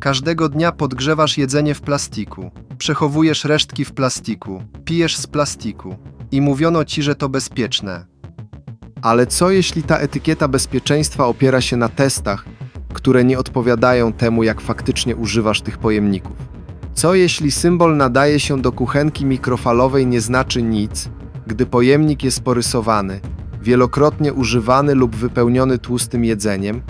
Każdego dnia podgrzewasz jedzenie w plastiku, przechowujesz resztki w plastiku, pijesz z plastiku i mówiono ci, że to bezpieczne. Ale co jeśli ta etykieta bezpieczeństwa opiera się na testach, które nie odpowiadają temu, jak faktycznie używasz tych pojemników? Co jeśli symbol nadaje się do kuchenki mikrofalowej nie znaczy nic, gdy pojemnik jest porysowany, wielokrotnie używany lub wypełniony tłustym jedzeniem?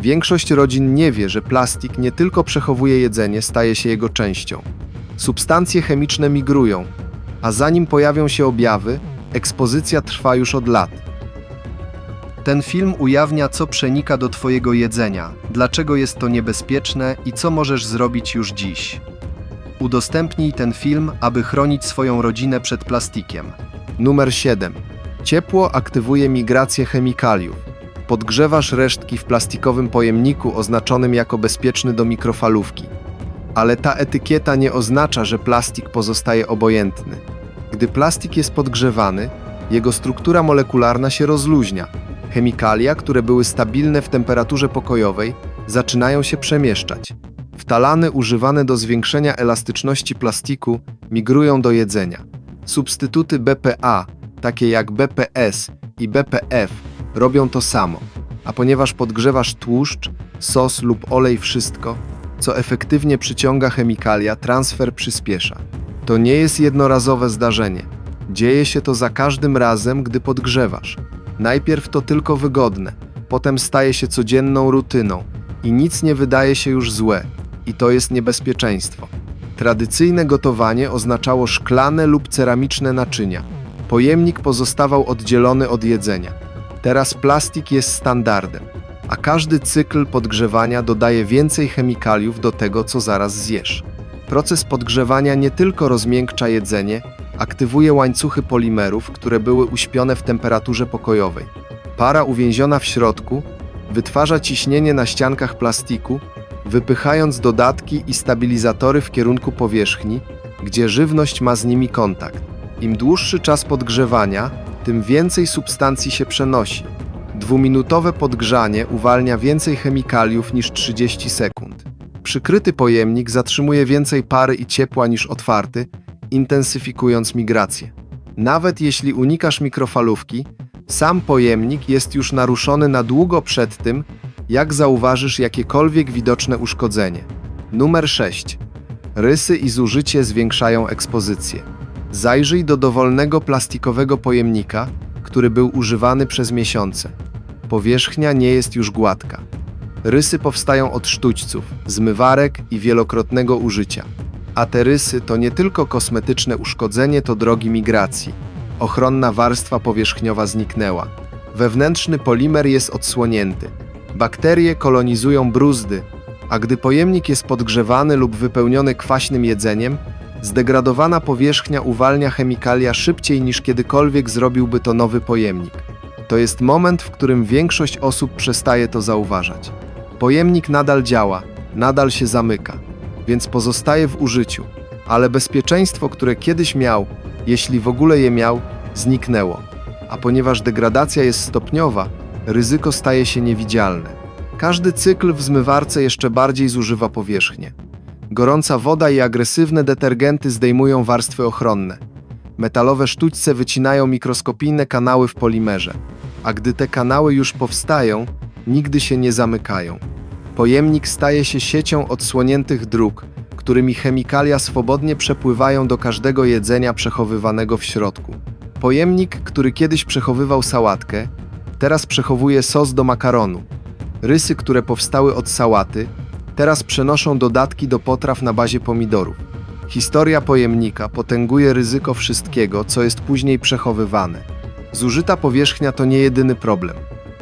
Większość rodzin nie wie, że plastik nie tylko przechowuje jedzenie, staje się jego częścią. Substancje chemiczne migrują, a zanim pojawią się objawy, ekspozycja trwa już od lat. Ten film ujawnia, co przenika do Twojego jedzenia, dlaczego jest to niebezpieczne i co możesz zrobić już dziś. Udostępnij ten film, aby chronić swoją rodzinę przed plastikiem. Numer 7. Ciepło aktywuje migrację chemikaliów. Podgrzewasz resztki w plastikowym pojemniku oznaczonym jako bezpieczny do mikrofalówki. Ale ta etykieta nie oznacza, że plastik pozostaje obojętny. Gdy plastik jest podgrzewany, jego struktura molekularna się rozluźnia. Chemikalia, które były stabilne w temperaturze pokojowej, zaczynają się przemieszczać. Wtalany używane do zwiększenia elastyczności plastiku migrują do jedzenia. Substytuty BPA, takie jak BPS i BPF, robią to samo. A ponieważ podgrzewasz tłuszcz, sos lub olej wszystko, co efektywnie przyciąga chemikalia, transfer przyspiesza. To nie jest jednorazowe zdarzenie. Dzieje się to za każdym razem, gdy podgrzewasz. Najpierw to tylko wygodne, potem staje się codzienną rutyną i nic nie wydaje się już złe, i to jest niebezpieczeństwo. Tradycyjne gotowanie oznaczało szklane lub ceramiczne naczynia. Pojemnik pozostawał oddzielony od jedzenia. Teraz plastik jest standardem, a każdy cykl podgrzewania dodaje więcej chemikaliów do tego, co zaraz zjesz. Proces podgrzewania nie tylko rozmiękcza jedzenie, aktywuje łańcuchy polimerów, które były uśpione w temperaturze pokojowej. Para uwięziona w środku wytwarza ciśnienie na ściankach plastiku, wypychając dodatki i stabilizatory w kierunku powierzchni, gdzie żywność ma z nimi kontakt. Im dłuższy czas podgrzewania, tym więcej substancji się przenosi. Dwuminutowe podgrzanie uwalnia więcej chemikaliów niż 30 sekund. Przykryty pojemnik zatrzymuje więcej pary i ciepła niż otwarty, intensyfikując migrację. Nawet jeśli unikasz mikrofalówki, sam pojemnik jest już naruszony na długo przed tym, jak zauważysz jakiekolwiek widoczne uszkodzenie. Numer 6. Rysy i zużycie zwiększają ekspozycję. Zajrzyj do dowolnego plastikowego pojemnika, który był używany przez miesiące. Powierzchnia nie jest już gładka. Rysy powstają od sztućców, zmywarek i wielokrotnego użycia. A te rysy to nie tylko kosmetyczne uszkodzenie, to drogi migracji. Ochronna warstwa powierzchniowa zniknęła. Wewnętrzny polimer jest odsłonięty. Bakterie kolonizują bruzdy, a gdy pojemnik jest podgrzewany lub wypełniony kwaśnym jedzeniem, zdegradowana powierzchnia uwalnia chemikalia szybciej niż kiedykolwiek zrobiłby to nowy pojemnik. To jest moment, w którym większość osób przestaje to zauważać. Pojemnik nadal działa, nadal się zamyka, więc pozostaje w użyciu, ale bezpieczeństwo, które kiedyś miał, jeśli w ogóle je miał, zniknęło. A ponieważ degradacja jest stopniowa, ryzyko staje się niewidzialne. Każdy cykl w zmywarce jeszcze bardziej zużywa powierzchnię. Gorąca woda i agresywne detergenty zdejmują warstwy ochronne. Metalowe sztućce wycinają mikroskopijne kanały w polimerze, a gdy te kanały już powstają, nigdy się nie zamykają. Pojemnik staje się siecią odsłoniętych dróg, którymi chemikalia swobodnie przepływają do każdego jedzenia przechowywanego w środku. Pojemnik, który kiedyś przechowywał sałatkę, teraz przechowuje sos do makaronu. Rysy, które powstały od sałaty, teraz przenoszą dodatki do potraw na bazie pomidorów. Historia pojemnika potęguje ryzyko wszystkiego, co jest później przechowywane. Zużyta powierzchnia to nie jedyny problem.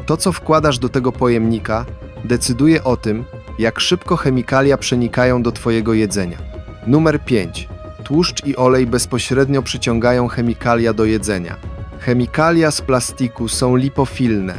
To, co wkładasz do tego pojemnika, decyduje o tym, jak szybko chemikalia przenikają do Twojego jedzenia. Numer 5. Tłuszcz i olej bezpośrednio przyciągają chemikalia do jedzenia. Chemikalia z plastiku są lipofilne.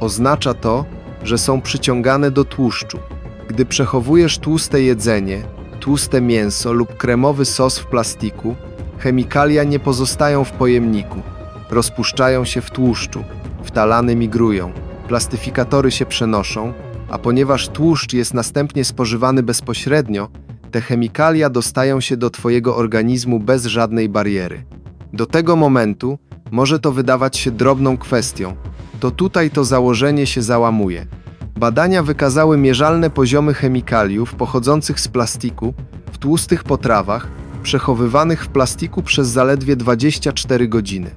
Oznacza to, że są przyciągane do tłuszczu. Gdy przechowujesz tłuste jedzenie, tłuste mięso lub kremowy sos w plastiku, chemikalia nie pozostają w pojemniku. Rozpuszczają się w tłuszczu, wtalane migrują, plastyfikatory się przenoszą, a ponieważ tłuszcz jest następnie spożywany bezpośrednio, te chemikalia dostają się do Twojego organizmu bez żadnej bariery. Do tego momentu może to wydawać się drobną kwestią, to tutaj to założenie się załamuje. Badania wykazały mierzalne poziomy chemikaliów pochodzących z plastiku w tłustych potrawach, przechowywanych w plastiku przez zaledwie 24 godziny.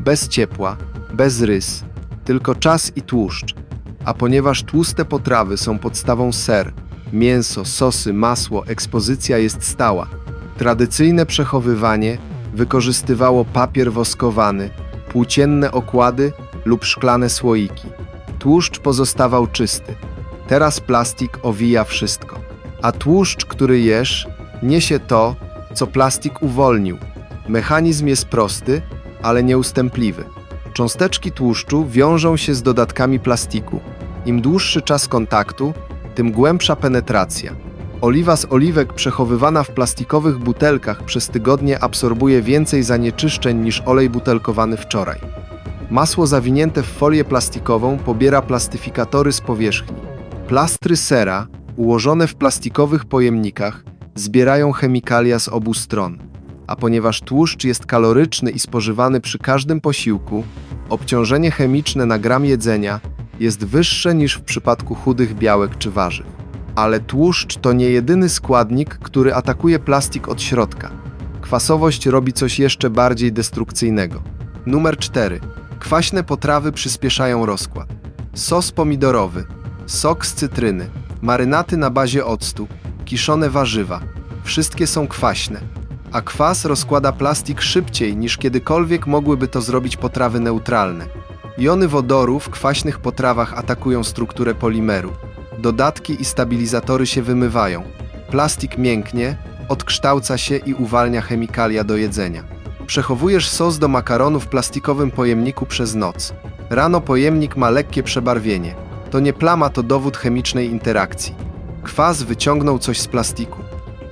Bez ciepła, bez rys, tylko czas i tłuszcz. A ponieważ tłuste potrawy są podstawą ser, mięso, sosy, masło, ekspozycja jest stała. Tradycyjne przechowywanie wykorzystywało papier woskowany, płócienne okłady lub szklane słoiki. Tłuszcz pozostawał czysty. Teraz plastik owija wszystko. A tłuszcz, który jesz, niesie to, co plastik uwolnił. Mechanizm jest prosty, ale nieustępliwy. Cząsteczki tłuszczu wiążą się z dodatkami plastiku. Im dłuższy czas kontaktu, tym głębsza penetracja. Oliwa z oliwek przechowywana w plastikowych butelkach przez tygodnie absorbuje więcej zanieczyszczeń niż olej butelkowany wczoraj. Masło zawinięte w folię plastikową pobiera plastyfikatory z powierzchni. Plastry sera, ułożone w plastikowych pojemnikach, zbierają chemikalia z obu stron. A ponieważ tłuszcz jest kaloryczny i spożywany przy każdym posiłku, obciążenie chemiczne na gram jedzenia jest wyższe niż w przypadku chudych białek czy warzyw. Ale tłuszcz to nie jedyny składnik, który atakuje plastik od środka. Kwasowość robi coś jeszcze bardziej destrukcyjnego. Numer 4. Kwaśne potrawy przyspieszają rozkład. Sos pomidorowy, sok z cytryny, marynaty na bazie octu, kiszone warzywa. Wszystkie są kwaśne. A kwas rozkłada plastik szybciej niż kiedykolwiek mogłyby to zrobić potrawy neutralne. Jony wodoru w kwaśnych potrawach atakują strukturę polimeru. Dodatki i stabilizatory się wymywają. Plastik mięknie, odkształca się i uwalnia chemikalia do jedzenia. Przechowujesz sos do makaronu w plastikowym pojemniku przez noc. Rano pojemnik ma lekkie przebarwienie. To nie plama, to dowód chemicznej interakcji. Kwas wyciągnął coś z plastiku.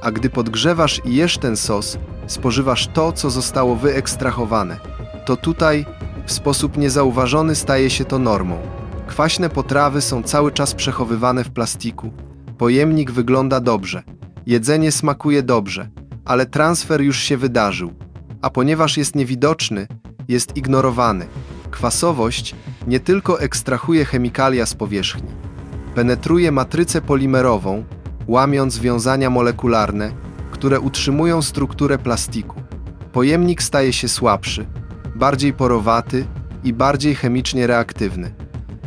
A gdy podgrzewasz i jesz ten sos, spożywasz to, co zostało wyekstrahowane. To tutaj, w sposób niezauważony, staje się to normą. Kwaśne potrawy są cały czas przechowywane w plastiku. Pojemnik wygląda dobrze. Jedzenie smakuje dobrze, ale transfer już się wydarzył. A ponieważ jest niewidoczny, jest ignorowany. Kwasowość nie tylko ekstrahuje chemikalia z powierzchni, penetruje matrycę polimerową, łamiąc wiązania molekularne, które utrzymują strukturę plastiku. Pojemnik staje się słabszy, bardziej porowaty i bardziej chemicznie reaktywny.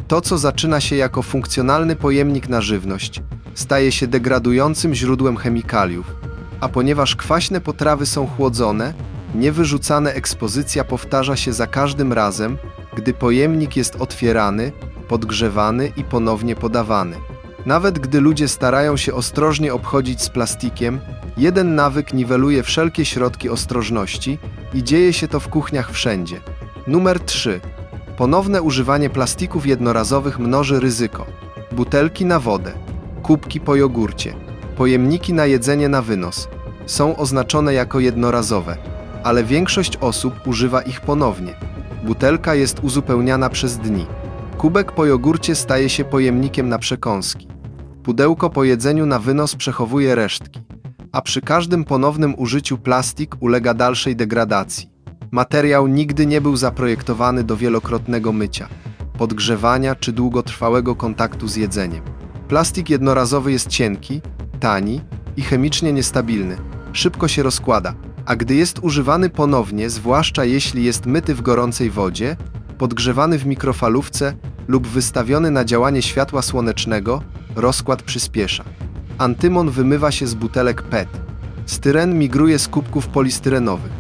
To, co zaczyna się jako funkcjonalny pojemnik na żywność, staje się degradującym źródłem chemikaliów, a ponieważ kwaśne potrawy są chłodzone, niewyrzucane ekspozycja powtarza się za każdym razem, gdy pojemnik jest otwierany, podgrzewany i ponownie podawany. Nawet gdy ludzie starają się ostrożnie obchodzić z plastikiem, jeden nawyk niweluje wszelkie środki ostrożności i dzieje się to w kuchniach wszędzie. Numer 3. Ponowne używanie plastików jednorazowych mnoży ryzyko. Butelki na wodę, kubki po jogurcie, pojemniki na jedzenie na wynos są oznaczone jako jednorazowe, ale większość osób używa ich ponownie. Butelka jest uzupełniana przez dni. Kubek po jogurcie staje się pojemnikiem na przekąski. Pudełko po jedzeniu na wynos przechowuje resztki, a przy każdym ponownym użyciu plastik ulega dalszej degradacji. Materiał nigdy nie był zaprojektowany do wielokrotnego mycia, podgrzewania czy długotrwałego kontaktu z jedzeniem. Plastik jednorazowy jest cienki, tani i chemicznie niestabilny, szybko się rozkłada, a gdy jest używany ponownie, zwłaszcza jeśli jest myty w gorącej wodzie, podgrzewany w mikrofalówce lub wystawiony na działanie światła słonecznego, rozkład przyspiesza. Antymon wymywa się z butelek PET. Styren migruje z kubków polistyrenowych.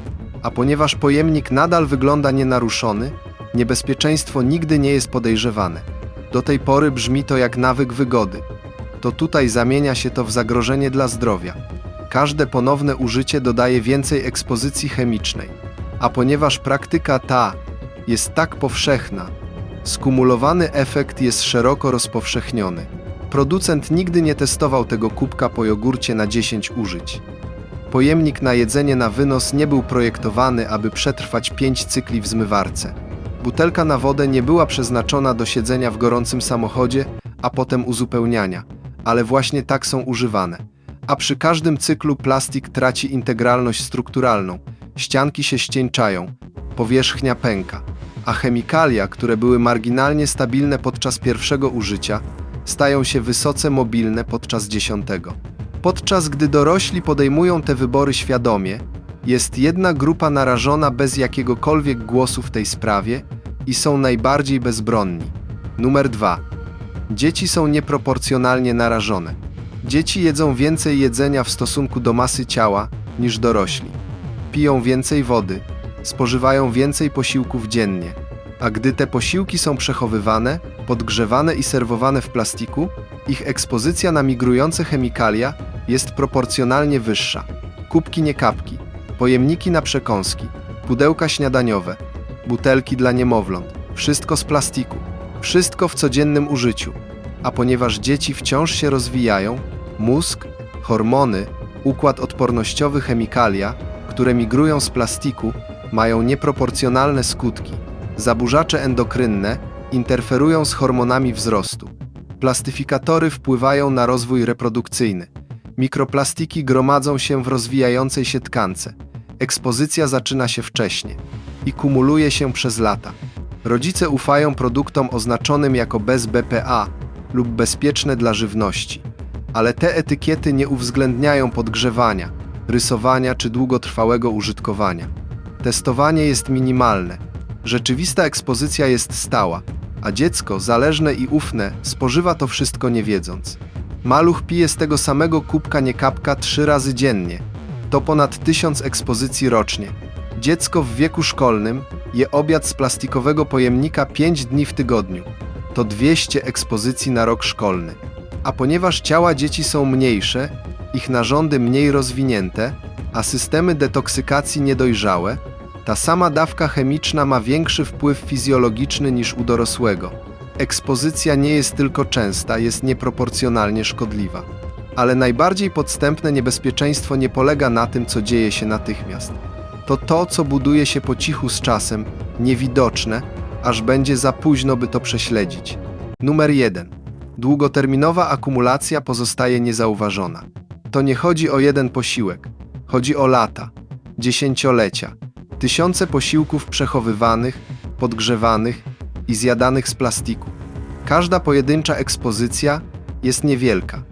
A ponieważ pojemnik nadal wygląda nienaruszony, niebezpieczeństwo nigdy nie jest podejrzewane. Do tej pory brzmi to jak nawyk wygody. To tutaj zamienia się to w zagrożenie dla zdrowia. Każde ponowne użycie dodaje więcej ekspozycji chemicznej. A ponieważ praktyka ta jest tak powszechna, skumulowany efekt jest szeroko rozpowszechniony. Producent nigdy nie testował tego kubka po jogurcie na 10 użyć. Pojemnik na jedzenie na wynos nie był projektowany, aby przetrwać 5 cykli w zmywarce. Butelka na wodę nie była przeznaczona do siedzenia w gorącym samochodzie a potem uzupełniania, ale właśnie tak są używane. A przy każdym cyklu plastik traci integralność strukturalną, ścianki się ścieńczają, powierzchnia pęka, a chemikalia, które były marginalnie stabilne podczas pierwszego użycia, stają się wysoce mobilne podczas dziesiątego. Podczas gdy dorośli podejmują te wybory świadomie, jest jedna grupa narażona bez jakiegokolwiek głosu w tej sprawie i są najbardziej bezbronni. Numer 2. Dzieci są nieproporcjonalnie narażone. Dzieci jedzą więcej jedzenia w stosunku do masy ciała niż dorośli. Piją więcej wody, spożywają więcej posiłków dziennie, a gdy te posiłki są przechowywane, podgrzewane i serwowane w plastiku, ich ekspozycja na migrujące chemikalia jest proporcjonalnie wyższa. Kubki nie kapki, pojemniki na przekąski, pudełka śniadaniowe, butelki dla niemowląt, wszystko z plastiku, wszystko w codziennym użyciu. A ponieważ dzieci wciąż się rozwijają, mózg, hormony, układ odpornościowy chemikalia, które migrują z plastiku, mają nieproporcjonalne skutki. Zaburzacze endokrynne interferują z hormonami wzrostu. Plastyfikatory wpływają na rozwój reprodukcyjny. Mikroplastiki gromadzą się w rozwijającej się tkance. Ekspozycja zaczyna się wcześnie i kumuluje się przez lata. Rodzice ufają produktom oznaczonym jako bez BPA lub bezpieczne dla żywności, ale te etykiety nie uwzględniają podgrzewania, rysowania czy długotrwałego użytkowania. Testowanie jest minimalne. Rzeczywista ekspozycja jest stała, a dziecko, zależne i ufne, spożywa to wszystko nie wiedząc. Maluch pije z tego samego kubka nie kapka trzy razy dziennie. To ponad tysiąc ekspozycji rocznie. Dziecko w wieku szkolnym je obiad z plastikowego pojemnika 5 dni w tygodniu. To 200 ekspozycji na rok szkolny. A ponieważ ciała dzieci są mniejsze, ich narządy mniej rozwinięte, a systemy detoksykacji niedojrzałe, ta sama dawka chemiczna ma większy wpływ fizjologiczny niż u dorosłego. Ekspozycja nie jest tylko częsta, jest nieproporcjonalnie szkodliwa. Ale najbardziej podstępne niebezpieczeństwo nie polega na tym, co dzieje się natychmiast. To to, co buduje się po cichu z czasem, niewidoczne, aż będzie za późno, by to prześledzić. Numer 1. Długoterminowa akumulacja pozostaje niezauważona. To nie chodzi o jeden posiłek, chodzi o lata, dziesięciolecia, tysiące posiłków przechowywanych, podgrzewanych i zjadanych z plastiku. Każda pojedyncza ekspozycja jest niewielka,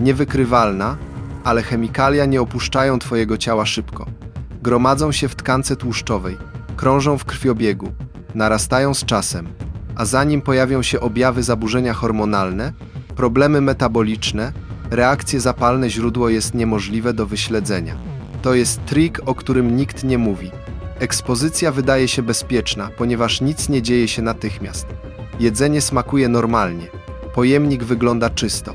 niewykrywalna, ale chemikalia nie opuszczają Twojego ciała szybko. Gromadzą się w tkance tłuszczowej, krążą w krwiobiegu, narastają z czasem, a zanim pojawią się objawy zaburzenia hormonalne, problemy metaboliczne, reakcje zapalne, źródło jest niemożliwe do wyśledzenia. To jest trik, o którym nikt nie mówi. Ekspozycja wydaje się bezpieczna, ponieważ nic nie dzieje się natychmiast. Jedzenie smakuje normalnie, pojemnik wygląda czysto,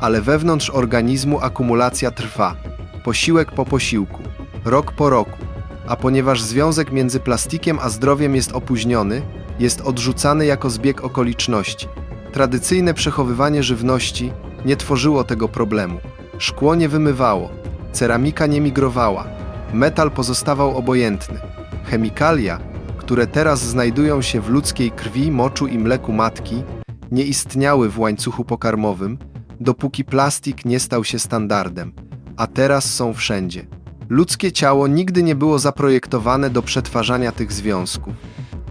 ale wewnątrz organizmu akumulacja trwa, posiłek po posiłku, rok po roku. A ponieważ związek między plastikiem a zdrowiem jest opóźniony, jest odrzucany jako zbieg okoliczności. Tradycyjne przechowywanie żywności nie tworzyło tego problemu. Szkło nie wymywało, ceramika nie migrowała, metal pozostawał obojętny. Chemikalia, które teraz znajdują się w ludzkiej krwi, moczu i mleku matki, nie istniały w łańcuchu pokarmowym, dopóki plastik nie stał się standardem, a teraz są wszędzie. Ludzkie ciało nigdy nie było zaprojektowane do przetwarzania tych związków,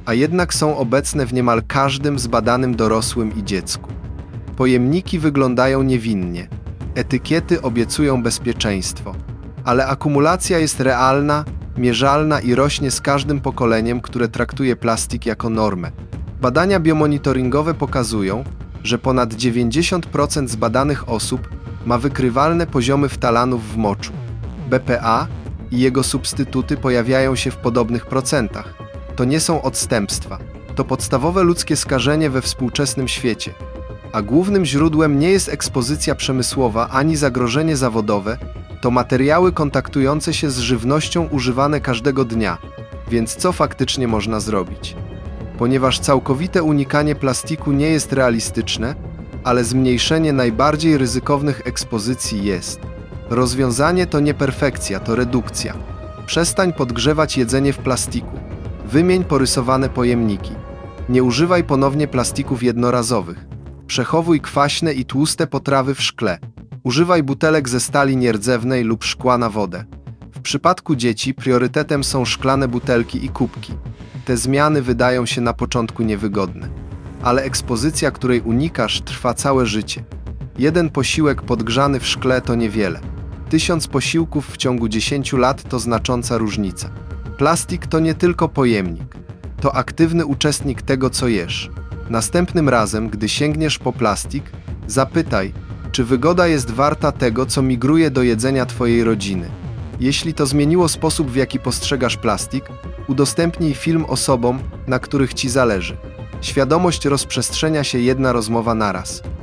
a jednak są obecne w niemal każdym zbadanym dorosłym i dziecku. Pojemniki wyglądają niewinnie, etykiety obiecują bezpieczeństwo, ale akumulacja jest realna, mierzalna i rośnie z każdym pokoleniem, które traktuje plastik jako normę. Badania biomonitoringowe pokazują, że ponad 90% zbadanych osób ma wykrywalne poziomy ftalanów w moczu. BPA i jego substytuty pojawiają się w podobnych procentach. To nie są odstępstwa, to podstawowe ludzkie skażenie we współczesnym świecie. A głównym źródłem nie jest ekspozycja przemysłowa ani zagrożenie zawodowe, to materiały kontaktujące się z żywnością używane każdego dnia. Więc co faktycznie można zrobić? Ponieważ całkowite unikanie plastiku nie jest realistyczne, ale zmniejszenie najbardziej ryzykownych ekspozycji jest. Rozwiązanie to nie perfekcja, to redukcja. Przestań podgrzewać jedzenie w plastiku. Wymień porysowane pojemniki. Nie używaj ponownie plastików jednorazowych. Przechowuj kwaśne i tłuste potrawy w szkle. Używaj butelek ze stali nierdzewnej lub szkła na wodę. W przypadku dzieci priorytetem są szklane butelki i kubki. Te zmiany wydają się na początku niewygodne, ale ekspozycja, której unikasz, trwa całe życie. Jeden posiłek podgrzany w szkle to niewiele. Tysiąc posiłków w ciągu 10 lat to znacząca różnica. Plastik to nie tylko pojemnik, to aktywny uczestnik tego, co jesz. Następnym razem, gdy sięgniesz po plastik, zapytaj, czy wygoda jest warta tego, co migruje do jedzenia Twojej rodziny. Jeśli to zmieniło sposób, w jaki postrzegasz plastik, udostępnij film osobom, na których Ci zależy. Świadomość rozprzestrzenia się jedna rozmowa naraz.